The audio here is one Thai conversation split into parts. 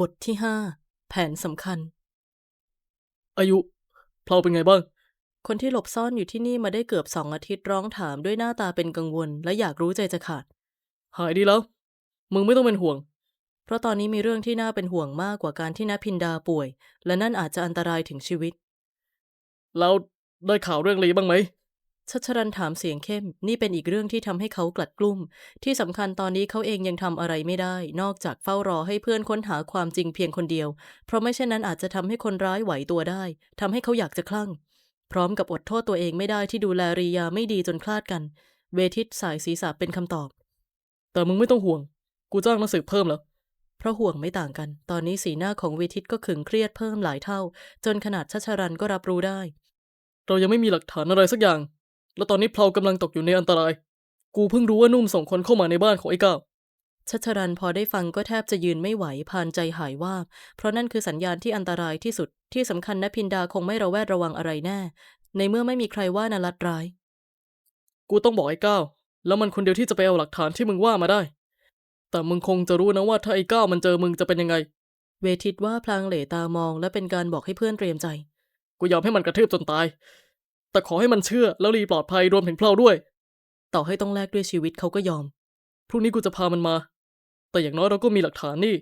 บทที่ห้าแผนสำคัญ อายุเพลาเป็นไงบ้าง คนที่หลบซ่อนอยู่ที่นี่มาได้เกือบสองอาทิตย์ร้องถามด้วยหน้าตาเป็นกังวล และอยากรู้ใจจะขาด หายดีแล้ว มึงไม่ต้องเป็นห่วง เพราะตอนนี้มีเรื่องที่น่าเป็นห่วงมากกว่าการที่นพินดาป่วย และนั่นอาจจะอันตรายถึงชีวิตแล้วได้ข่าวเรื่องลีบ้างไหม ชัชรันถามเสียงเข้ม นี่เป็นอีกเรื่องที่ทำให้เขากลัดกลุ้ม ที่สำคัญตอนนี้เขาเองยังทำอะไรไม่ได้ นอกจากเฝ้ารอให้เพื่อนค้นหาความจริงเพียงคนเดียว เพราะไม่เช่นนั้นอาจจะทำให้คนร้ายไหวตัวได้ทำให้เขาอยากจะคลั่ง พร้อมกับอดโทษตัวเองไม่ได้ที่ดูแลรียาไม่ดีจนคลาดกัน เวทิตสายศีรษะเป็นคำตอบ แต่มึงไม่ต้องห่วง กูจ้างนักสืบเพิ่มแล้วเพราะห่วงไม่ต่างกัน ตอนนี้สีหน้าของเวทิตก็ขึงเครียดเพิ่มหลายเท่า จนขนาดชัชรันก็รับรู้ได้ เรายังไม่มีหลักฐานอะไรสักอย่าง แล้วตอนนี้เพลากำลังตกอยู่ในอันตราย กูเพิ่งรู้ว่านุ่มส่งคนเข้ามาในบ้านของไอ้ก้าวชัชรันพอได้ฟังก็แทบจะยืนไม่ไหวพานใจหายว่าบเพราะนั่นคือสัญญาณที่อันตรายที่สุดที่สำคัญนพินดาคงไม่ระแวดระวังอะไรแน่ ในเมื่อไม่มีใครว่านลัดร้าย กูต้องบอกไอ้ก้าวแล้วมันคนเดียวที่จะไปเอาหลักฐานที่มึงว่ามาได้ แต่มึงคงจะรู้นะว่าถ้าไอ้ก้าวมันเจอมึงจะเป็นยังไง เวทิตว่าพลางเหลตามองและเป็นการบอกให้เพื่อนเตรียมใจ กูยอมให้มันกระทืบจนตาย แต่ขอให้มันเชื่อแล้วรีปลอดภัยรวมถึงเพลาด้วย ต่อให้ต้องแลกด้วยชีวิตเขาก็ยอม พรุ่งนี้กูจะพามันมา แต่อย่างน้อยเราก็มีหลักฐานนี่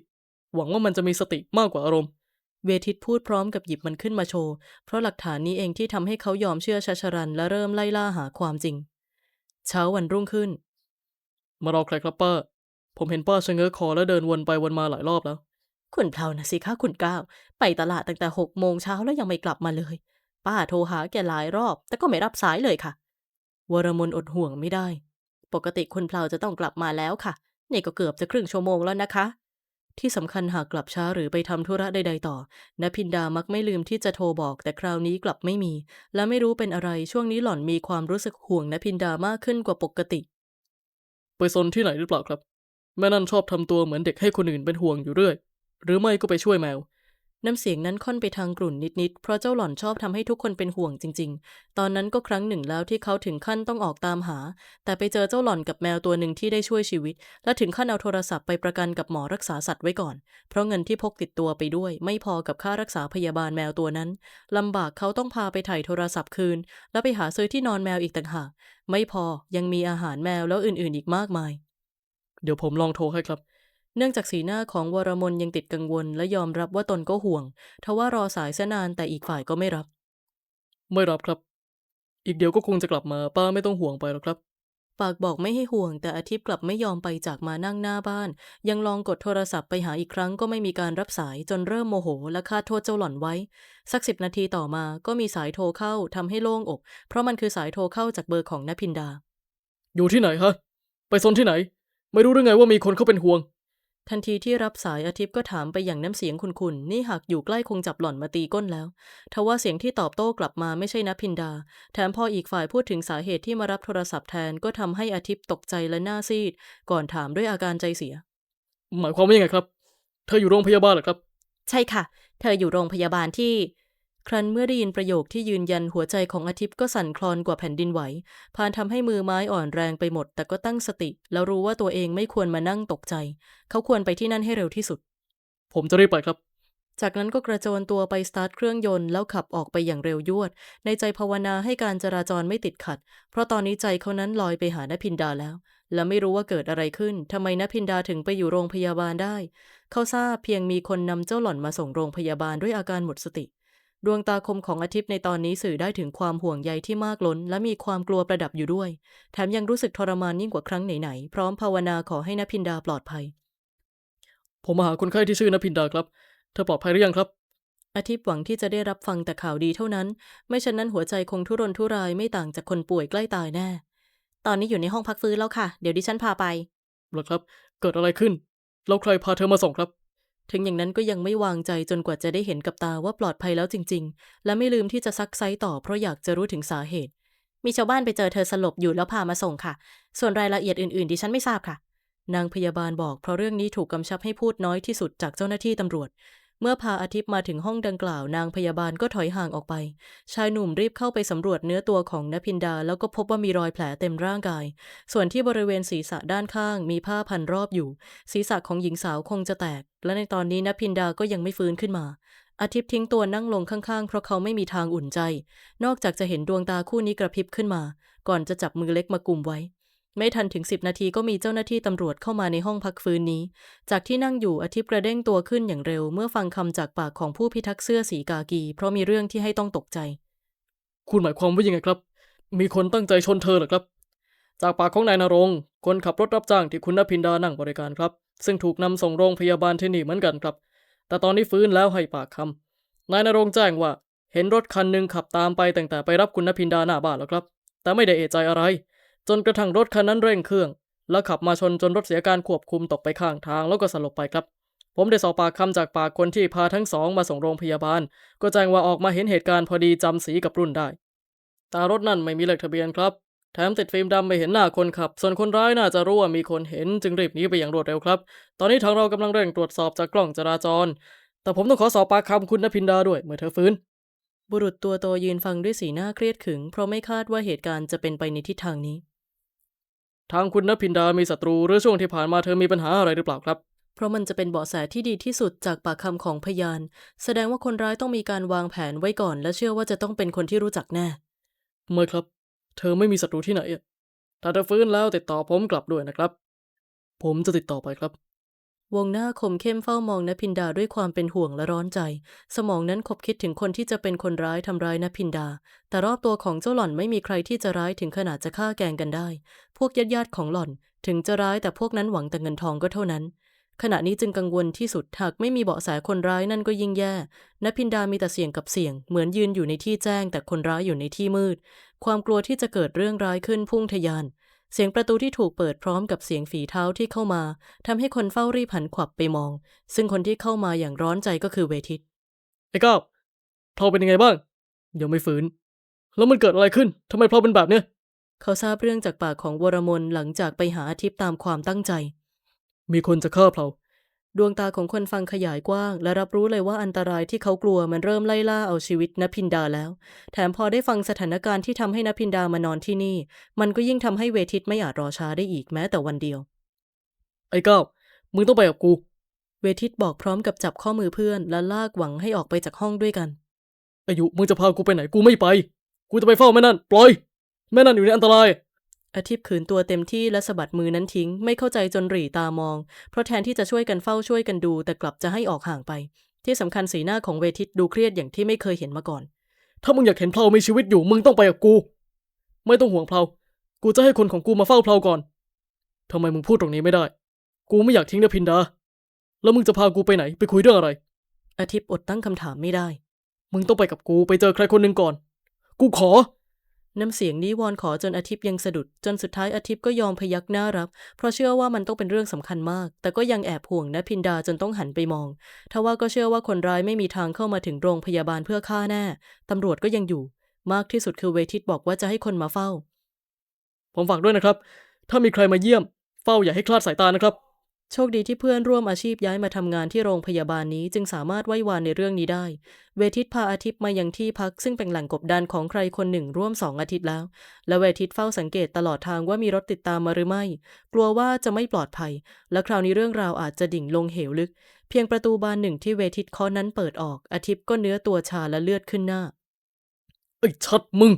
หวังว่ามันจะมีสติมากกว่าอารมณ์ เวทิตพูดพร้อมกับหยิบมันขึ้นมาโชว์ เพราะหลักฐานนี้เองที่ทำให้เขายอมเชื่อชัชรันและเริ่มไล่ล่าหาความจริง เช้าวันรุ่งขึ้น มารอใครครับป้า ผมเห็นป้าชะเง้อคอแล้วเดินวนไปวนมาหลายรอบแล้ว คุณเพลานะสิคะคุณก้าวไปตลาดตั้งแต่หกโมงเช้าแล้วยังไม่กลับมาเลย ป้าโทรหาแกหลายรอบ แต่ก็ไม่รับสายเลยค่ะ วรมนอดห่วงไม่ได้ ปกติคุณเพลาจะต้องกลับมาแล้วค่ะ นี่ก็เกือบจะครึ่งชั่วโมงแล้วนะคะ ที่สำคัญหากกลับช้าหรือไปทำธุระใดๆต่อนพินดามักไม่ลืมที่จะโทรบอก แต่คราวนี้กลับไม่มี และไม่รู้เป็นอะไรช่วงนี้หล่อนมีความรู้สึกห่วงนพินดามากขึ้นกว่าปกติ ไปซนที่ไหนหรือเปล่าครับ แม่นั่นชอบทำตัวเหมือนเด็กให้คนอื่นเป็นห่วงอยู่เรื่อย หรือไม่ก็ไปช่วยแมว น้ำเสียงนั้นค่อนไปทางกลุ่นนิดๆ เพราะเจ้าหล่อนชอบทำให้ทุกคนเป็นห่วงจริง ๆ ตอนนั้นก็ครั้งหนึ่งแล้วที่เขาถึงขั้นต้องออกตามหา แต่ไปเจอเจ้าหล่อนกับแมวตัวหนึ่งที่ได้ช่วยชีวิต และถึงขั้นเอาโทรศัพท์ไปประกันกับหมอรักษาสัตว์ไว้ก่อน เพราะเงินที่พกติดตัวไปด้วย ไม่พอกับค่ารักษาพยาบาลแมวตัวนั้นลำบากเขาต้องพาไปถ่ายโทรศัพท์คืน แล้วไปหาซื้อที่นอนแมวอีกต่างหากไม่พอยังมีอาหารแมวแล้วอื่นๆ อีกมากมาย เดี๋ยวผมลองโทรให้ครับ เนื่องจากสีหน้าของวรมนยังติดกังวล และยอมรับว่าตนก็ห่วง ทว่ารอสายเสยนานแต่อีกฝ่ายก็ไม่รับ ไม่รับครับ อีกเดี๋ยวก็คงจะกลับมาป้าไม่ต้องห่วงไปหรอกครับ ปากบอกไม่ให้ห่วง แต่อาทิตย์กลับไม่ยอมไปจากมานั่งหน้าบ้าน ยังลองกดโทรศัพท์ไปหาอีกครั้งก็ไม่มีการรับสายจนเริ่มโมโห และคาดโทษเจ้าหล่อนไว้ สักสิบนาทีต่อมาก็มีสายโทรเข้าทำให้โล่งอก เพราะมันคือสายโทรเข้าจากเบอร์ของนพินดา อยู่ที่ไหนฮะไปซนที่ไหน ไม่รู้หรือไงว่ามีคนเขาเป็นห่วง ทันทีที่รับสายอาทิตย์ก็ถามไปอย่างน้ำเสียงคุนๆนี่หากอยู่ใกล้คงจับหล่อนมาตีก้นแล้ว ทว่าเสียงที่ตอบโต้กลับมาไม่ใช่นพินดา แถมพออีกฝ่ายพูดถึงสาเหตุที่มารับโทรศัพท์แทนก็ทำให้อาทิตย์ตกใจและหน้าซีด ก่อนถามด้วยอาการใจเสีย หมายความว่ายังไงครับ เธออยู่โรงพยาบาลเหรอครับ ใช่ค่ะ เธออยู่โรงพยาบาลที่ ครั้นเมื่อได้ยินประโยคที่ยืนยันหัวใจของอาทิตย์ก็สั่นคลอนกว่าแผ่นดินไหว พานทำให้มือไม้อ่อนแรงไปหมด แต่ก็ตั้งสติ แล้วรู้ว่าตัวเองไม่ควรมานั่งตกใจ เขาควรไปที่นั่นให้เร็วที่สุด ผมจะรีบไปครับ จากนั้นก็กระโจนตัวไปสตาร์ทเครื่องยนต์แล้วขับออกไปอย่างเร็วยวด ในใจภาวนาให้การจราจรไม่ติดขัด เพราะตอนนี้ใจเขานั้นลอยไปหานพินดาแล้ว และไม่รู้ว่าเกิดอะไรขึ้นทำไมนพินดาถึงไปอยู่โรงพยาบาลได้ เขาทราบเพียงมีคนนำเจ้าหล่อนมาส่งโรงพยาบาลด้วยอาการหมดสติ ดวงตาคมของอาทิตย์ในตอนนี้สื่อได้ถึงความห่วงใยที่มากล้น และมีความกลัวประดับอยู่ด้วย แถมยังรู้สึกทรมานยิ่งกว่าครั้งไหนๆ พร้อมภาวนาขอให้นพินดาปลอดภัย ผมมาหาคนไข้ที่ชื่อนพินดาครับ เธอปลอดภัยหรือยังครับ อาทิตย์หวังที่จะได้รับฟังแต่ข่าวดีเท่านั้น ไม่ฉะนั้นหัวใจคงทุรนทุรายไม่ต่างจากคนป่วยใกล้ตายแน่ ตอนนี้อยู่ในห้องพักฟื้นแล้วค่ะ เดี๋ยวดิฉันพาไปเหรอครับ เกิดอะไรขึ้น แล้วใครพาเธอมาส่งครับ ถึงอย่างนั้นก็ยังไม่วางใจจนกว่าจะได้เห็นกับตาว่าปลอดภัยแล้วจริง ๆ และไม่ลืมที่จะซักไซต่อเพราะอยากจะรู้ถึงสาเหตุ มีชาวบ้านไปเจอเธอสลบอยู่แล้วพามาส่งค่ะ ส่วนรายละเอียดอื่นๆดิฉันไม่ทราบค่ะ นางพยาบาลบอกเพราะเรื่องนี้ถูกกำชับให้พูดน้อยที่สุดจากเจ้าหน้าที่ตำรวจ เมื่อพาอาทิตย์มาถึงห้องดังกล่าวนางพยาบาลก็ถอยห่างออกไป ชายหนุ่มรีบเข้าไปสำรวจเนื้อตัวของนพินดา แล้วก็พบว่ามีรอยแผลเต็มร่างกาย ส่วนที่บริเวณศีรษะด้านข้างมีผ้าพันรอบอยู่ ศีรษะของหญิงสาวคงจะแตก และในตอนนี้นพินดาก็ยังไม่ฟื้นขึ้นมา อาทิตย์ทิ้งตัวนั่งลงข้างๆ เพราะเขาไม่มีทางอุ่นใจ นอกจากจะเห็นดวงตาคู่นี้กระพริบขึ้นมา ก่อนจะจับมือเล็กมากุมไว้ ไม่ทันถึงสิบนาทีก็มีเจ้าหน้าที่ตำรวจเข้ามาในห้องพักฟื้นนี้ จากที่นั่งอยู่อาทิตย์กระเด้งตัวขึ้นอย่างเร็ว เมื่อฟังคำจากปากของผู้พิทักษ์เสื้อสีกากี เพราะมีเรื่องที่ให้ต้องตกใจ คุณหมายความว่ายังไงครับ มีคนตั้งใจชนเธอเหรอครับ จากปากของนายนรงคนขับรถรับจ้างที่คุณนพินดานั่งบริการครับ ซึ่งถูกนำส่งโรงพยาบาลที่นี่เหมือนกันครับ แต่ตอนนี้ฟื้นแล้วให้ปากคำนายนรงแจ้งว่า เห็นรถคันหนึ่งขับตามไปตั้งแต่ไปรับคุณนพินดาหน้าบ้านแล้วครับ แต่ไม่ได้เอะใจอะไร จนกระทั่งรถคันนั้นเร่งเครื่อง แล้วขับมาชนจนรถเสียการควบคุมตกไปข้างทางแล้วก็สลบไปครับ ผมได้สอบปากคำจากปากคนที่พาทั้งสองมาส่งโรงพยาบาล ก็แจ้งว่าออกมาเห็นเหตุการณ์พอดีจำสีกับรุ่นได้แต่รถนั่นไม่มีเลขทะเบียนครับ แถมติดฟิล์มดำไม่เห็นหน้าคนขับ ส่วนคนร้ายน่าจะรู้ว่ามีคนเห็นจึงรีบหนีไปอย่างรวดเร็วครับ ตอนนี้ทางเรากำลังเร่งตรวจสอบจากกล้องจราจร แต่ผมต้องขอสอบปากคำคุณนพินดาด้วยเมื่อเธอฟื้นบุรุษตัวโตยืนฟังด้วยสีหน้าเครียดขึง เพราะไม่คาดว่าเหตุการณ์จะเป็นไปในทิศทางนี้ ทางคุณนพินดามีศัตรูหรือช่วงที่ผ่านมาเธอมีปัญหาอะไรหรือเปล่าครับ เพราะมันจะเป็นเบาะแสที่ดีที่สุดจากปากคำของพยาน แสดงว่าคนร้ายต้องมีการวางแผนไว้ก่อน และเชื่อว่าจะต้องเป็นคนที่รู้จักแน่ไม่ครับ เธอไม่มีศัตรูที่ไหนอะถ้าเธอฟื้นแล้วติดต่อผมกลับด้วยนะครับ ผมจะติดต่อไปครับ วงหน้าคมเข้มเฝ้ามองนพินดาด้วยความเป็นห่วงและร้อนใจ สมองนั้นคบคิดถึงคนที่จะเป็นคนร้ายทำร้ายนพินดา แต่รอบตัวของเจ้าหล่อนไม่มีใครที่จะร้ายถึงขนาดจะฆ่าแกงกันได้ พวกญาติญาติของหล่อน ถึงจะร้ายแต่พวกนั้นหวังแต่เงินทองก็เท่านั้น ขณะนี้จึงกังวลที่สุดหากไม่มีเบาะแสคนร้ายนั่นก็ยิ่งแย่นพินดามีแต่เสี่ยงกับเสี่ยง เหมือนยืนอยู่ในที่แจ้ง แต่คนร้ายอยู่ในที่มืด ความกลัวที่จะเกิดเรื่องร้ายขึ้นพุ่งทะยาน เสียงประตูที่ถูกเปิดพร้อมกับเสียงฝีเท้าที่เข้ามาทำให้คนเฝ้ารีบหันขวับไปมอง ซึ่งคนที่เข้ามาอย่างร้อนใจก็คือเวทิตไอ้ก้าวเพลาเป็นยังไงบ้างยังไม่ฟื้นแล้วมันเกิดอะไรขึ้นทำไมเพลาเป็นแบบเนี้ยเขาทราบเรื่องจากปากของวรมนหลังจากไปหาอาทิตย์ตามความตั้งใจ มีคนจะฆ่าเพลา ดวงตาของคนฟังขยายกว้าง และรับรู้เลยว่าอันตรายที่เขากลัวมันเริ่มไล่ล่าเอาชีวิตนพินดาแล้ว แถมพอได้ฟังสถานการณ์ที่ทำให้นพินดามานอนที่นี่ มันก็ยิ่งทำให้เวทิตไม่อาจรอช้าได้อีกแม้แต่วันเดียว ไอ้ก้าวมึงต้องไปกับกู เวทิตบอกพร้อมกับจับข้อมือเพื่อน และลากหวังให้ออกไปจากห้องด้วยกันอายุมึงจะพากูไปไหนกูไม่ไป กูจะไปเฝ้าแม่นั่นปล่อยแม่นั่นอยู่ในอันตราย อาทิตย์ขืนตัวเต็มที่และสะบัดมือนั้นทิ้ง ไม่เข้าใจจนหรี่ตามอง เพราะแทนที่จะช่วยกันเฝ้าช่วยกันดู แต่กลับจะให้ออกห่างไป ที่สำคัญสีหน้าของเวทิตดูเครียดอย่างที่ไม่เคยเห็นมาก่อน ถ้ามึงอยากเห็นเพลามีชีวิตอยู่มึงต้องไปกับกู ไม่ต้องห่วงเพลากูจะให้คนของกูมาเฝ้าเพลาก่อนทำไมมึงพูดตรงนี้ไม่ได้ กูไม่อยากทิ้งนพินดา แล้วมึงจะพากูไปไหนไปคุยเรื่องอะไร อาทิตย์อดตั้งคำถามไม่ได้ มึงต้องไปกับกูไปเจอใครคนหนึ่งก่อน กูขอ น้ำเสียงนี้วอนขอจนอาทิตย์ยังสะดุด จนสุดท้ายอาทิตย์ก็ยอมพยักหน้ารับ เพราะเชื่อว่ามันต้องเป็นเรื่องสำคัญมาก แต่ก็ยังแอบห่วงนะพินดาจนต้องหันไปมองทว่าก็เชื่อว่าคนร้ายไม่มีทางเข้ามาถึงโรงพยาบาลเพื่อฆ่าแน่ตำรวจก็ยังอยู่ มากที่สุดคือเวทิตบอกว่าจะให้คนมาเฝ้า ผมฝากด้วยนะครับ ถ้ามีใครมาเยี่ยม เฝ้าอย่าให้คลาดสายตานะครับ โชคดีที่เพื่อนร่วมอาชีพย้ายมาทำงานที่โรงพยาบาลนี้จึงสามารถไว้วานในเรื่องนี้ได้ เวทิตพาอาทิตย์มายังที่พักซึ่งเป็นแหล่งกบดานของใครคนหนึ่งร่วมสองอาทิตย์แล้ว และเวทิตเฝ้าสังเกตตลอดทางว่ามีรถติดตามมาหรือไม่ กลัวว่าจะไม่ปลอดภัย และคราวนี้เรื่องราวอาจจะดิ่งลงเหวลึก เพียงประตูบานหนึ่งที่เวทิตเคาะนั้นเปิดออก อาทิตย์ก็เนื้อตัวชาและเลือดขึ้นหน้าไอ้ชัดมึง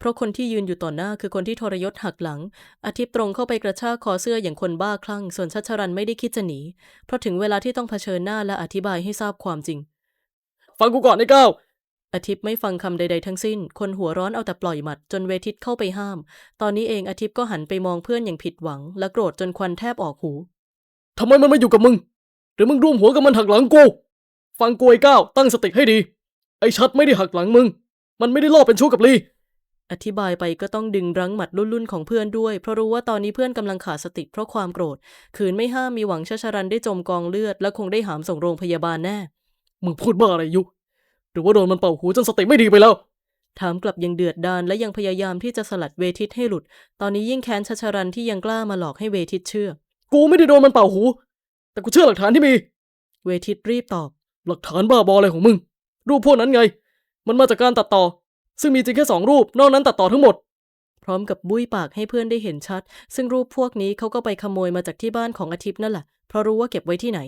เพราะคนที่ยืนอยู่ต่อหน้าคือคนที่ทรยศหักหลัง อาทิตย์ตรงเข้าไปกระชากคอเสื้ออย่างคนบ้าคลั่ง ส่วนชัชรันไม่ได้คิดจะหนี เพราะถึงเวลาที่ต้องเผชิญหน้าและอธิบายให้ทราบความจริง ฟังกูก่อนไอ้ก้าวอาทิตย์ไม่ฟังคำใด ๆ ทั้งสิ้น คนหัวร้อนเอาแต่ปล่อยหมัด จนเวทิตเข้าไปห้าม ตอนนี้เองอาทิตย์ก็หันไปมองเพื่อนอย่างผิดหวัง และโกรธจนควันแทบออกหูทำไมมันมาอยู่กับมึง หรือมึงร่วมหัวกับมันหักหลังกู ฟังกูไอ้ก้าวตั้งสติให้ดี ไอ้ชัดไม่ได้หักหลังมึง มันไม่ได้ล่อเป็นชู้กับลี อธิบายไปก็ต้องดึงรั้งหมัดรุ่นๆของเพื่อนด้วย เพราะรู้ว่าตอนนี้เพื่อนกำลังขาดสติเพราะความโกรธขืนไม่ห้ามมีหวังชชรันได้จมกองเลือด และคงได้หามส่งโรงพยาบาลแน่ มึงพูดบ้าอะไรอยู่ หรือว่าโดนมันเป่าหูจนสติไม่ดีไปแล้ว ถามกลับยังเดือดดานและยังพยายามที่จะสลัดเวทิตให้หลุด ตอนนี้ยิ่งแค้นชชรันที่ยังกล้ามาหลอกให้เวทิตเชื่อ กูไม่ได้โดนมันเป่าหู แต่กูเชื่อหลักฐานที่มี เวทิตรีบตอบ หลักฐานบ้าบออะไรของมึง รูปพวกนั้นไง มันมาจากการตัดต่อ ซึ่งมีจริงแค่สองรูป นอกนั้นตัดต่อทั้งหมด พร้อมกับบุ้ยปากให้เพื่อนได้เห็นชัด ซึ่งรูปพวกนี้เขาก็ไปขโมยมาจากที่บ้านของอาทิตย์นั่นแหละ เพราะรู้ว่าเก็บไว้ที่ไหน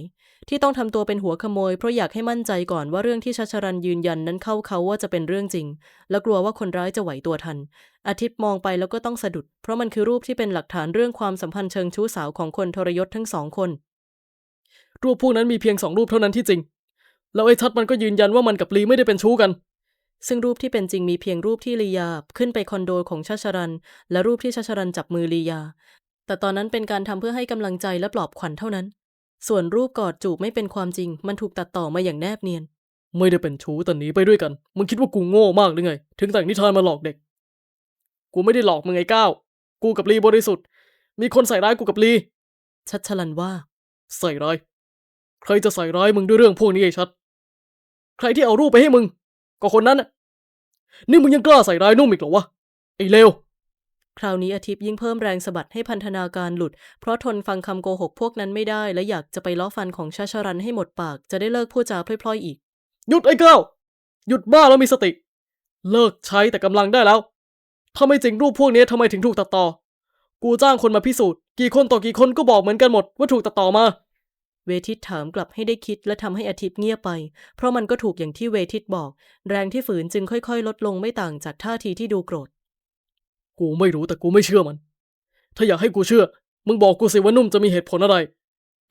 ที่ต้องทำตัวเป็นหัวขโมย เพราะอยากให้มั่นใจก่อนว่าเรื่องที่ชัชรันยืนยันนั้นเข้าเขาว่าจะเป็นเรื่องจริง และกลัวว่าคนร้ายจะไหวตัวทัน อาทิตย์มองไปแล้วก็ต้องสะดุด เพราะมันคือรูปที่เป็นหลักฐานเรื่องความสัมพันธ์เชิงชู้สาวของคนทรยศทั้งสองคน รูปพวกนั้นมีเพียงสองรูปเท่านั้นที่จริงแล้วไอ้ชัดมันก็ยืนยันว่ามันกับลีไม่ได้เป็นชู้กัน ซึ่งรูปที่เป็นจริงมีเพียงรูปที่ลียาขึ้นไปคอนโดของชัชรัน และรูปที่ชัชรันจับมือลียา แต่ตอนนั้นเป็นการทำเพื่อให้กำลังใจและปลอบขวัญเท่านั้น ส่วนรูปกอดจูบไม่เป็นความจริง มันถูกตัดต่อมาอย่างแนบเนียน ไม่ได้เป็นชู้แต่หนีไปด้วยกันมึงคิดว่ากูโง่มากหรือไง ถึงแต่งนิทานมาหลอกเด็ก กูไม่ได้หลอกมึงไอ้ก้าวกูกับลีบริสุทธิ์ มีคนใส่ร้ายกูกับลีชัชรันว่า ใส่ร้ายใครจะใส่ร้ายมึงด้วยเรื่องพวกนี้ไอ้ชัด ใครที่เอารูปไปให้มึง ก็คนนั้น น่ะนี่มึงยังกล้าใส่ร้ายนุ่มอีกเหรอวะ ไอ้เลว คราวนี้อาทิตย์ยิ่งเพิ่มแรงสะบัดให้พันธนาการหลุด เพราะทนฟังคำโกหกพวกนั้นไม่ได้ และอยากจะไปล้อฟันของชัชรันให้หมดปาก จะได้เลิกพูดจาพล่อยๆอีก หยุดไอ้ก้าวหยุดบ้าแล้วมีสติ เลิกใช้แต่กำลังได้แล้ว ถ้าไม่จริงรูปพวกนี้ทำไมถึงถูกตัดต่อ กูจ้างคนมาพิสูจน์ กี่คนต่อกี่คนก็บอกเหมือนกันหมดว่าถูกตัดต่อมา เวทิตถามกลับให้ได้คิดและทำให้อาทิตย์เงียบไป เพราะมันก็ถูกอย่างที่เวทิตบอก แรงที่ฝืนจึงค่อยๆ ลดลงไม่ต่างจากท่าทีที่ดูโกรธ กูไม่รู้แต่กูไม่เชื่อมัน ถ้าอยากให้กูเชื่อ มึงบอกกูสิว่านุ่มจะมีเหตุผลอะไร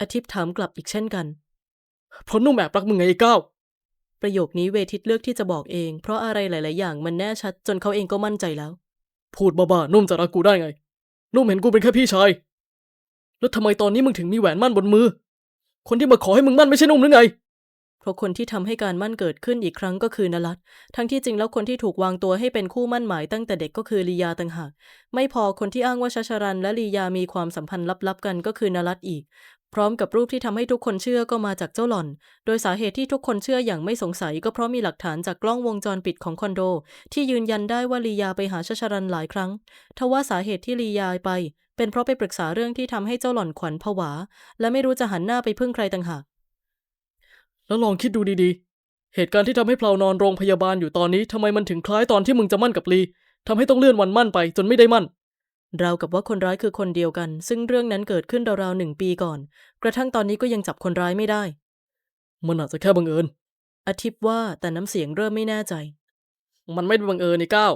อาทิตย์ถามกลับอีกเช่นกัน เพราะนุ่มแอบรักมึงไงไอ้ก้าวประโยคนี้เวทิตเลือกที่จะบอกเอง เพราะอะไรหลาย ๆ อย่างมันแน่ชัดจนเขาเองก็มั่นใจแล้ว พูดบ้าๆนุ่มจะรักกูได้ไง นุ่มเห็นกูเป็นแค่พี่ชาย แล้วทำไมตอนนี้มึงถึงมีแหวนมั่นบนมือ คนที่มาขอให้มึงมั่นไม่ใช่นุ่มหรือไง เพราะคนที่ทำให้การมั่นเกิดขึ้นอีกครั้งก็คือนลัดทั้งที่จริงแล้วคนที่ถูกวางตัวให้เป็นคู่มั่นหมายตั้งแต่เด็กก็คือลียาต่างหาก ไม่พอคนที่อ้างว่าชัชรัน และลียามีความสัมพันธ์ลับๆกันก็คือนลัดอีก พร้อมกับรูปที่ทำให้ทุกคนเชื่อก็มาจากเจ้าหล่อน โดยสาเหตุที่ทุกคนเชื่ออย่างไม่สงสัย ก็เพราะมีหลักฐานจากกล้องวงจรปิดของคอนโด ที่ยืนยันได้ว่าลียาไปหาชัชรันหลายครั้ง ทว่าสาเหตุที่ลียาไป เป็นเพราะไปปรึกษาเรื่องที่ทำให้เจ้าหล่อนขวัญผวา และไม่รู้จะหันหน้าไปพึ่งใครต่างหาก แล้วลองคิดดูดีๆ เหตุการณ์ที่ทำให้เพลานอนโรงพยาบาลอยู่ตอนนี้ทำไมมันถึงคล้ายตอนที่มึงจะมั่นกับลีทำให้ต้องเลื่อนวันมั่นไปจนไม่ได้มั่นราวกับว่าคนร้ายคือคนเดียวกัน ซึ่งเรื่องนั้นเกิดขึ้นราวๆหนึ่งปีก่อน กระทั่งตอนนี้ก็ยังจับคนร้ายไม่ได้ มันอาจจะแค่บังเอิญ อาทิตย์ว่าแต่น้ำเสียงเริ่มไม่แน่ใจ มันไม่ได้บังเอิญไอ้ก้าว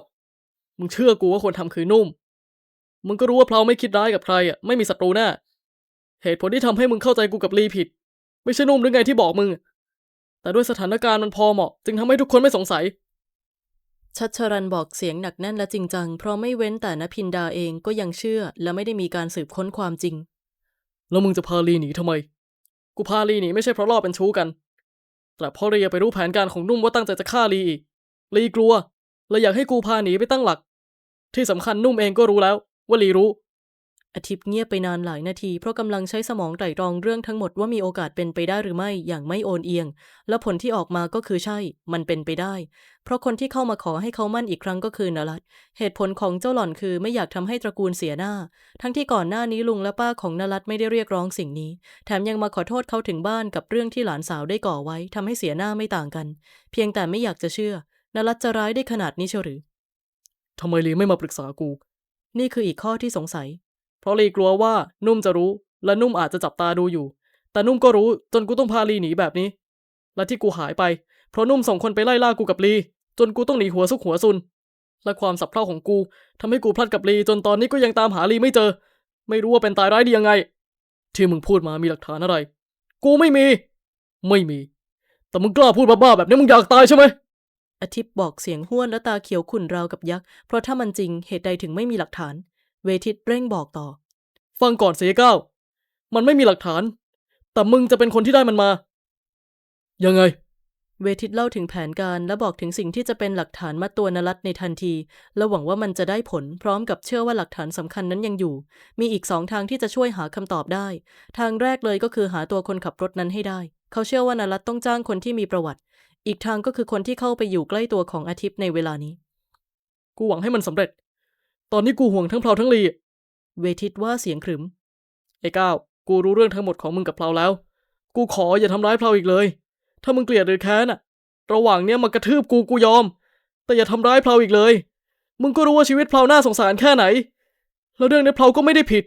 มึงเชื่อกูว่าคนทำคือนุ่ม มึงก็รู้ว่าเพลาไม่คิดร้ายกับใครอะไม่มีศัตรูแน่เหตุผลที่ทำให้มึงเข้าใจกูกับลีผิด ไม่ใช่นุ่มหรือไงที่บอกมึง แต่ด้วยสถานการณ์มันพอเหมาะ จึงทำให้ทุกคนไม่สงสัย ชัชรันบอกเสียงหนักแน่นและจริงจัง เพราะไม่เว้นแต่นพินดาเองก็ยังเชื่อ และไม่ได้มีการสืบค้นความจริง แล้วมึงจะพาลีหนีทำไม กูพาลีหนีไม่ใช่เพราะรอบเป็นชู้กัน แต่เพราะเรียไปรู้แผนการของนุ่มว่าตั้งใจจะฆ่าลีอีกลีกลัวเลยอยากให้กูพาหนีไปตั้งหลัก ที่สำคัญนุ่มเองก็รู้แล้ว ว่าลีรู้ อาทิตย์เงียบไปนานหลายนาที เพราะกำลังใช้สมองไตร่ตรองเรื่องทั้งหมดว่ามีโอกาสเป็นไปได้หรือไม่อย่างไม่โอนเอียง และผลที่ออกมาก็คือใช่ มันเป็นไปได้ เพราะคนที่เข้ามาขอให้เขามั่นอีกครั้งก็คือนรัตเหตุผลของเจ้าหล่อนคือไม่อยากทำให้ตระกูลเสียหน้า ทั้งที่ก่อนหน้านี้ลุงและป้าของนรัตไม่ได้เรียกร้องสิ่งนี้ แถมยังมาขอโทษเขาถึงบ้านกับเรื่องที่หลานสาวได้ก่อไว้ทำให้เสียหน้าไม่ต่างกัน เพียงแต่ไม่อยากจะเชื่อนรัตจะร้ายได้ขนาดนี้เชียวหรือทำไมลีไม่มาปรึกษากู นี่คืออีกข้อที่สงสัย เพราะลีกลัวว่านุ่มจะรู้ และนุ่มอาจจะจับตาดูอยู่ แต่นุ่มก็รู้จนกูต้องพาลีหนีแบบนี้ และที่กูหายไป เพราะนุ่มส่งคนไปไล่ล่ากูกับลี จนกูต้องหนีหัวซุกหัวซุน และความสับเพร่าของกูทำให้กูพลัดกับลีจนตอนนี้ก็ยังตามหาลีไม่เจอ ไม่รู้ว่าเป็นตายร้ายดียังไง ที่มึงพูดมามีหลักฐานอะไร กูไม่มี ไม่มี แต่มึงกล้าพูดบ้าๆแบบนี้มึงอยากตายใช่ไหม อาทิตย์บอกเสียงห้วนและตาเขียวขุ่นราวกับยักษ์ เพราะถ้ามันจริงเหตุใดถึงไม่มีหลักฐาน เวทิตเร่งบอกต่อ ฟังก่อนเสียก้าวมันไม่มีหลักฐาน แต่มึงจะเป็นคนที่ได้มันมา ยังไง เวทิตเล่าถึงแผนการและบอกถึงสิ่งที่จะเป็นหลักฐานมัดตัวนรัตในทันที และหวังว่ามันจะได้ผลพร้อมกับเชื่อว่าหลักฐานสำคัญนั้นยังอยู่ มีอีกสองทางที่จะช่วยหาคำตอบได้ ทางแรกเลยก็คือหาตัวคนขับรถนั้นให้ได้ เขาเชื่อว่านรัตต้องจ้างคนที่มีประวัติ อีกทางก็คือคนที่เข้าไปอยู่ใกล้ตัวของอาทิตย์ในเวลานี้ กูหวังให้มันสำเร็จ ตอนนี้กูห่วงทั้งเพลาทั้งลี เวทิตว่าเสียงขรึม ไอ้ก้าว กูรู้เรื่องทั้งหมดของมึงกับเพลาแล้ว กูขออย่าทำร้ายเพลาอีกเลย ถ้ามึงเกลียดหรือแค้นอะระหว่างเนี้ยมากระทืบกูกูยอม แต่อย่าทำร้ายเพลาอีกเลย มึงก็รู้ว่าชีวิตเพลาน่าสงสารแค่ไหน แล้วเรื่องนี้เพลาก็ไม่ได้ผิด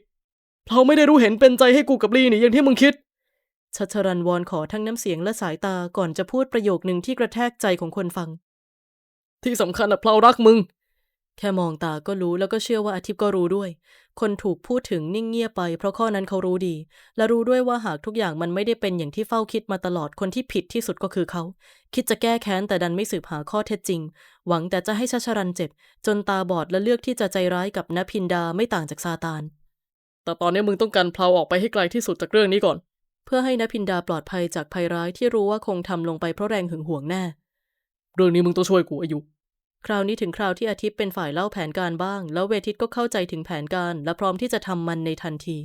เพลาไม่ได้รู้เห็นเป็นใจให้กูกับลีหนี่อย่างที่มึงคิด ชัชรันวอนขอทั้งน้ำเสียงและสายตาก่อนจะพูดประโยคหนึ่งที่กระแทกใจของคนฟัง ที่สำคัญอะเพลารักมึง แค่มองตาก็รู้แล้วก็เชื่อว่าอาทิตย์ก็รู้ด้วย คนถูกพูดถึงนิ่งเงียบไป เพราะข้อนั้นเขารู้ดี และรู้ด้วยว่าหากทุกอย่างมันไม่ได้เป็นอย่างที่เฝ้าคิดมาตลอดคนที่ผิดที่สุดก็คือเขา คิดจะแก้แค้นแต่ดันไม่สืบหาข้อเท็จจริง หวังแต่จะให้ชัชรันเจ็บ จนตาบอดและเลือกที่จะใจร้ายกับนพินดาไม่ต่างจากซาตานแต่ตอนนี้มึงต้องการเพลาออกไปให้ไกลที่สุดจากเรื่องนี้ก่อน เพื่อให้นพินดาปลอดภัยจากภัยร้ายที่รู้ว่าคงทำลงไปเพราะแรงหึงหวงแน่ เรื่องนี้มึงต้องช่วยกูอายุ คราวนี้ถึงคราวที่อาทิตย์เป็นฝ่ายเล่าแผนการบ้าง แล้วเวทิตก็เข้าใจถึงแผนการและพร้อมที่จะทำมันในทันที